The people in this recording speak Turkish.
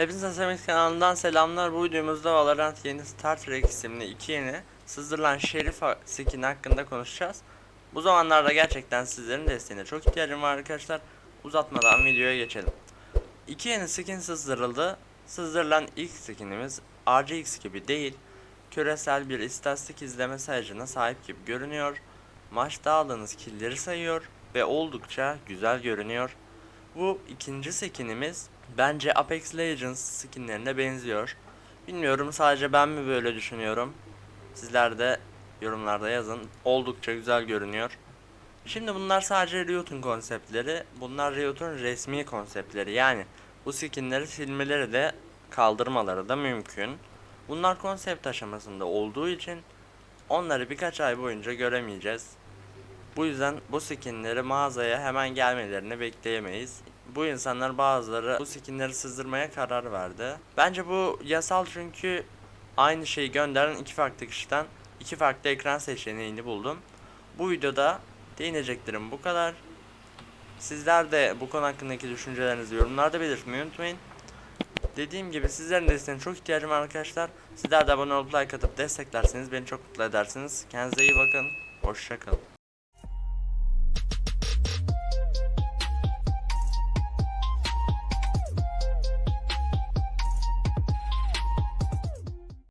Hepinize Semih kanalından selamlar. Bu videomuzda Valorant yeni Star Trek isimli iki yeni sızdırılan Şerif skin hakkında konuşacağız. Bu zamanlarda gerçekten sizlerin desteğine çok ihtiyacım var arkadaşlar. Uzatmadan videoya geçelim. İki yeni skin sızdırıldı. Sızdırılan ilk skinimiz RGX gibi değil, küresel bir istatistik izleme sayacına sahip gibi görünüyor. Maçta aldığınız killleri sayıyor ve oldukça güzel görünüyor. Bu ikinci skinimiz bence Apex Legends skinlerine benziyor. Bilmiyorum sadece ben mi böyle düşünüyorum. Sizler de yorumlarda yazın. Oldukça güzel görünüyor. Şimdi bunlar sadece Riot'un konseptleri. Bunlar Riot'un resmi konseptleri. Yani bu skinleri silmeleri de kaldırmaları da mümkün. Bunlar konsept aşamasında olduğu için onları birkaç ay boyunca göremeyeceğiz. Bu yüzden bu skinleri mağazaya hemen gelmelerini bekleyemeyiz. Bu insanlar bazıları bu skinleri sızdırmaya karar verdi. Bence bu yasal çünkü aynı şeyi gönderen iki farklı kişiden iki farklı ekran seçeneğini buldum. Bu videoda değineceklerim bu kadar. Sizler de bu konu hakkındaki düşüncelerinizi yorumlarda belirtmeyi unutmayın. Dediğim gibi sizlerin desteğine çok ihtiyacım var arkadaşlar. Sizler de abone olup like atıp desteklerseniz beni çok mutlu edersiniz. Kendinize iyi bakın. Hoşçakalın.